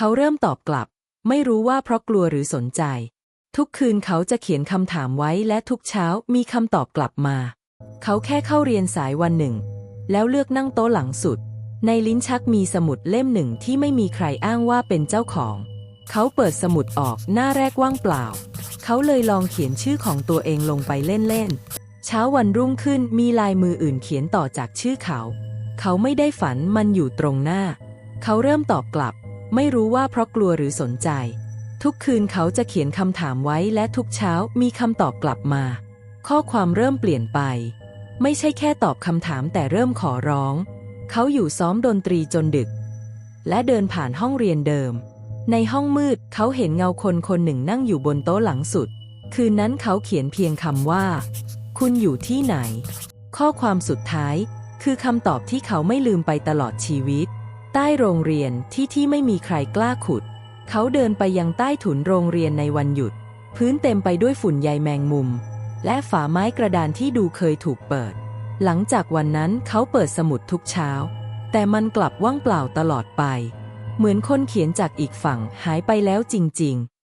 เขาเริ่มตอบกลับ ไม่รู้ว่าเพราะกลัวหรือสนใจ ทุกคืนเขาจะเขียนคำถามไว้และทุกเช้ามีคำตอบกลับมา เขาแค่เข้าเรียนสายวันหนึ่ง แล้วเลือกนั่งโต๊ะหลังสุด ในลิ้นชักมีสมุดเล่มหนึ่งที่ไม่มีใครอ้างว่าเป็นเจ้าของ เขาเปิดสมุดออกหน้าแรกว่างเปล่า เขาเลยลองเขียนชื่อของตัวเองลงไปเล่นๆเช้าวันรุ่งขึ้นมีลายมืออื่นเขียนต่อจากชื่อเขา เขาไม่ได้ฝันมันอยู่ตรงหน้า เขาเริ่มตอบกลับ ไม่รู้ว่าเพราะกลัวหรือสนใจ ทุกคืนเขาจะเขียนคำถามไว้และทุกเช้ามีคำตอบกลับมา ข้อความเริ่มเปลี่ยนไป ไม่ใช่แค่ตอบคำถามแต่เริ่มขอร้อง เขาอยู่ซ้อมดนตรีจนดึก และเดินผ่านห้องเรียนเดิม ในห้องมืดเขาเห็นเงาคนคนหนึ่งนั่งอยู่บนโต๊ะหลังสุด คืนนั้นเขาเขียนเพียงคำว่า คุณอยู่ที่ไหน ข้อความสุดท้าย คือคำตอบที่เขาไม่ลืมไปตลอดชีวิต ต้โรงเรียนที่ที่ไม่มีใครกล้าขุด เขาเดินไปยังใต้ถุนโรงเรียนในวันหยุด พื้นเต็มไปด้วยฝุ่นใยแมงมุม และฝาไม้กระดานที่ดูเคยถูกเปิด หลังจากวันนั้นเขาเปิดสมุดทุกเช้า แต่มันกลับว่างเปล่าตลอดไป เหมือนคนเขียนจากอีกฝั่งหายไปแล้วจริง ๆ